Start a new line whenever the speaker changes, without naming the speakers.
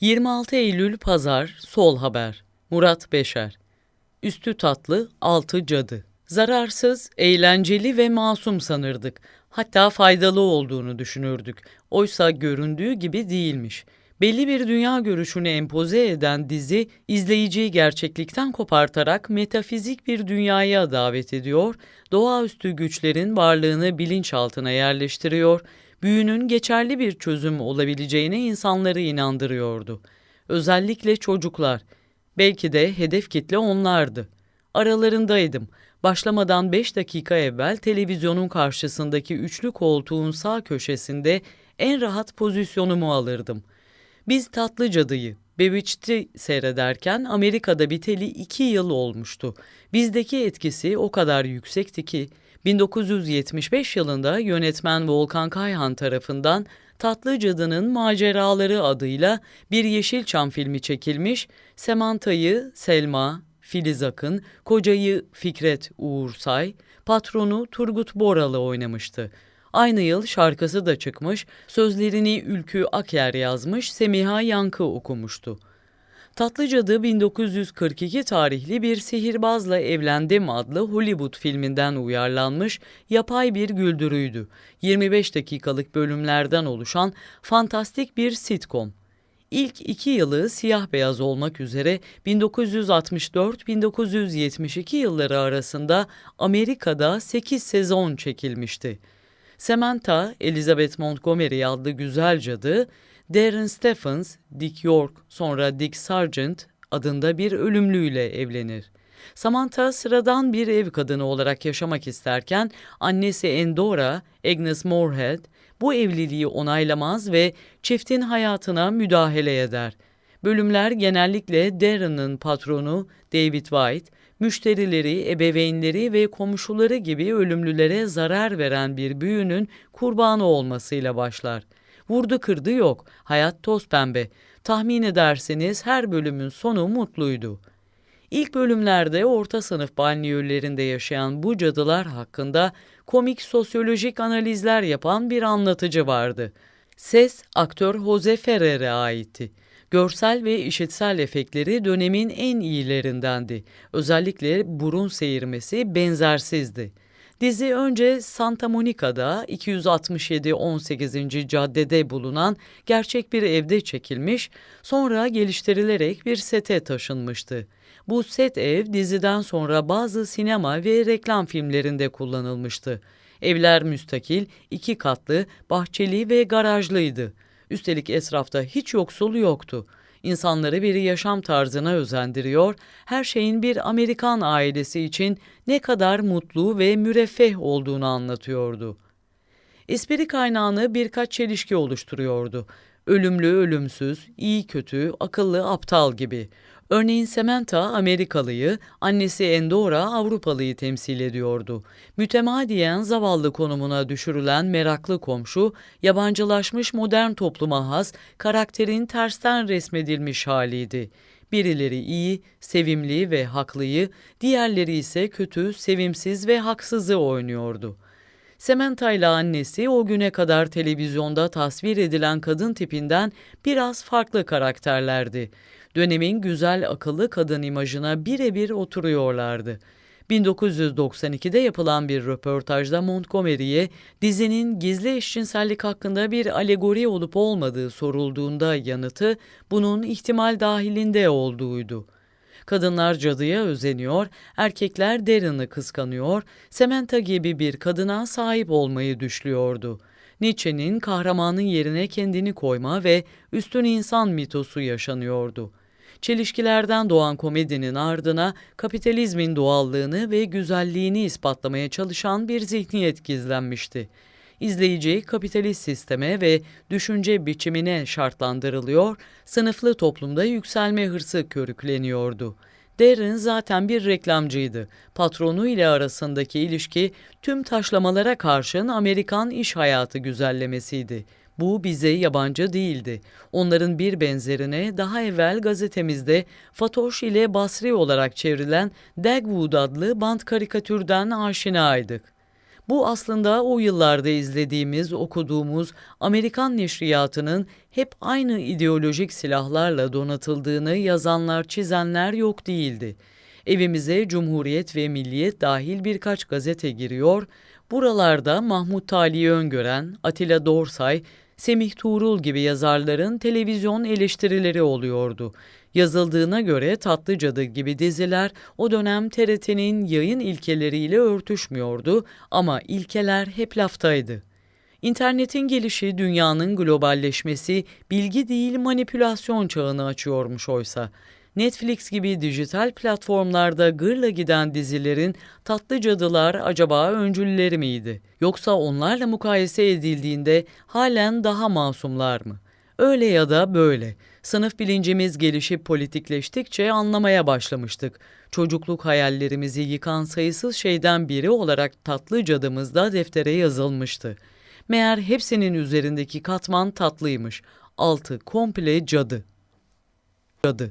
26 Eylül Pazar Sol Haber Murat Beşer Üstü tatlı, altı cadı. Zararsız, eğlenceli ve masum sanırdık. Hatta faydalı olduğunu düşünürdük. Oysa göründüğü gibi değilmiş. Belli bir dünya görüşünü empoze eden dizi, izleyiciyi gerçeklikten kopartarak metafizik bir dünyaya davet ediyor, doğaüstü güçlerin varlığını bilinçaltına yerleştiriyor, büyünün geçerli bir çözüm olabileceğine insanları inandırıyordu. Özellikle çocuklar. Belki de hedef kitle onlardı. Aralarındaydım. Başlamadan 5 dakika evvel televizyonun karşısındaki üçlü koltuğun sağ köşesinde en rahat pozisyonumu alırdım. Biz Tatlı Cadı'yı, Bewitched'i seyrederken Amerika'da biteli iki yıl olmuştu. Bizdeki etkisi o kadar yüksekti ki 1975 yılında yönetmen Volkan Kayhan tarafından Tatlı Cadı'nın Maceraları adıyla bir Yeşilçam filmi çekilmiş, Semanta'yı Selma, Filiz Akın, kocayı Fikret Uğursay, patronu Turgut Boralı oynamıştı. Aynı yıl şarkısı da çıkmış, sözlerini Ülkü Aker yazmış, Semiha Yankı okumuştu. Tatlı Cadı 1942 tarihli bir sihirbazla evlendim adlı Hollywood filminden uyarlanmış yapay bir güldürüydü. 25 dakikalık bölümlerden oluşan fantastik bir sitcom. İlk iki yılı siyah beyaz olmak üzere 1964-1972 yılları arasında Amerika'da 8 sezon çekilmişti. Samantha, Elizabeth Montgomery adlı güzel cadı, Darren Stephens, Dick York, sonra Dick Sargent adında bir ölümlüyle evlenir. Samantha sıradan bir ev kadını olarak yaşamak isterken annesi Endora, Agnes Moorehead, bu evliliği onaylamaz ve çiftin hayatına müdahale eder. Bölümler genellikle Darren'ın patronu David White, müşterileri, ebeveynleri ve komşuları gibi ölümlülere zarar veren bir büyünün kurbanı olmasıyla başlar. Vurdu kırdı yok, hayat toz pembe. Tahmin ederseniz her bölümün sonu mutluydu. İlk bölümlerde orta sınıf banliyölerinde yaşayan bu cadılar hakkında komik sosyolojik analizler yapan bir anlatıcı vardı. Ses aktör Jose Ferrer'e aitti. Görsel ve işitsel efektleri dönemin en iyilerindendi. Özellikle burun seyirmesi benzersizdi. Dizi önce Santa Monica'da 267 18. caddede bulunan gerçek bir evde çekilmiş, sonra geliştirilerek bir sete taşınmıştı. Bu set ev diziden sonra bazı sinema ve reklam filmlerinde kullanılmıştı. Evler müstakil, iki katlı, bahçeli ve garajlıydı. Üstelik etrafta hiç yoksul yoktu. İnsanları bir yaşam tarzına özendiriyor, her şeyin bir Amerikan ailesi için ne kadar mutlu ve müreffeh olduğunu anlatıyordu. Espri kaynağını birkaç çelişki oluşturuyordu. Ölümlü, ölümsüz, iyi kötü, akıllı, aptal gibi. Örneğin Samantha Amerikalıyı, annesi Endora Avrupalıyı temsil ediyordu. Mütemadiyen zavallı konumuna düşürülen meraklı komşu, yabancılaşmış modern topluma has, karakterin tersten resmedilmiş haliydi. Birileri iyi, sevimli ve haklıyı, diğerleri ise kötü, sevimsiz ve haksızı oynuyordu.'' Samantha ile annesi o güne kadar televizyonda tasvir edilen kadın tipinden biraz farklı karakterlerdi. Dönemin güzel akıllı kadın imajına birebir oturuyorlardı. 1992'de yapılan bir röportajda Montgomery'e dizinin gizli eşcinsellik hakkında bir alegori olup olmadığı sorulduğunda yanıtı bunun ihtimal dahilinde olduğuydu. Kadınlar cadıya özeniyor, erkekler Darren'ı kıskanıyor, Samantha gibi bir kadına sahip olmayı düşlüyordu. Nietzsche'nin kahramanın yerine kendini koyma ve üstün insan mitosu yaşanıyordu. Çelişkilerden doğan komedinin ardına kapitalizmin doğallığını ve güzelliğini ispatlamaya çalışan bir zihniyet gizlenmişti. İzleyici kapitalist sisteme ve düşünce biçimine şartlandırılıyor, sınıflı toplumda yükselme hırsı körükleniyordu. Darren zaten bir reklamcıydı. Patronu ile arasındaki ilişki tüm taşlamalara karşın Amerikan iş hayatı güzellemesiydi. Bu bize yabancı değildi. Onların bir benzerine daha evvel gazetemizde Fatoş ile Basri olarak çevrilen Dagwood adlı bant karikatürden aşinaydık. Bu aslında o yıllarda izlediğimiz, okuduğumuz Amerikan neşriyatının hep aynı ideolojik silahlarla donatıldığını yazanlar, çizenler yok değildi. Evimize Cumhuriyet ve Milliyet dahil birkaç gazete giriyor, buralarda Mahmut Tali'yi öngören, Atilla Dorsay, Semih Tuğrul gibi yazarların televizyon eleştirileri oluyordu. Yazıldığına göre Tatlı Cadı gibi diziler o dönem TRT'nin yayın ilkeleriyle örtüşmüyordu ama ilkeler hep laftaydı. İnternetin gelişi dünyanın globalleşmesi bilgi değil manipülasyon çağını açıyormuş oysa. Netflix gibi dijital platformlarda gırla giden dizilerin tatlı cadılar acaba öncülleri miydi? Yoksa onlarla mukayese edildiğinde halen daha masumlar mı? Öyle ya da böyle. Sınıf bilincimiz gelişip politikleştikçe anlamaya başlamıştık. Çocukluk hayallerimizi yıkan sayısız şeyden biri olarak tatlı cadımız da deftere yazılmıştı. Meğer hepsinin üzerindeki katman tatlıymış. Altı komple cadı. Cadı.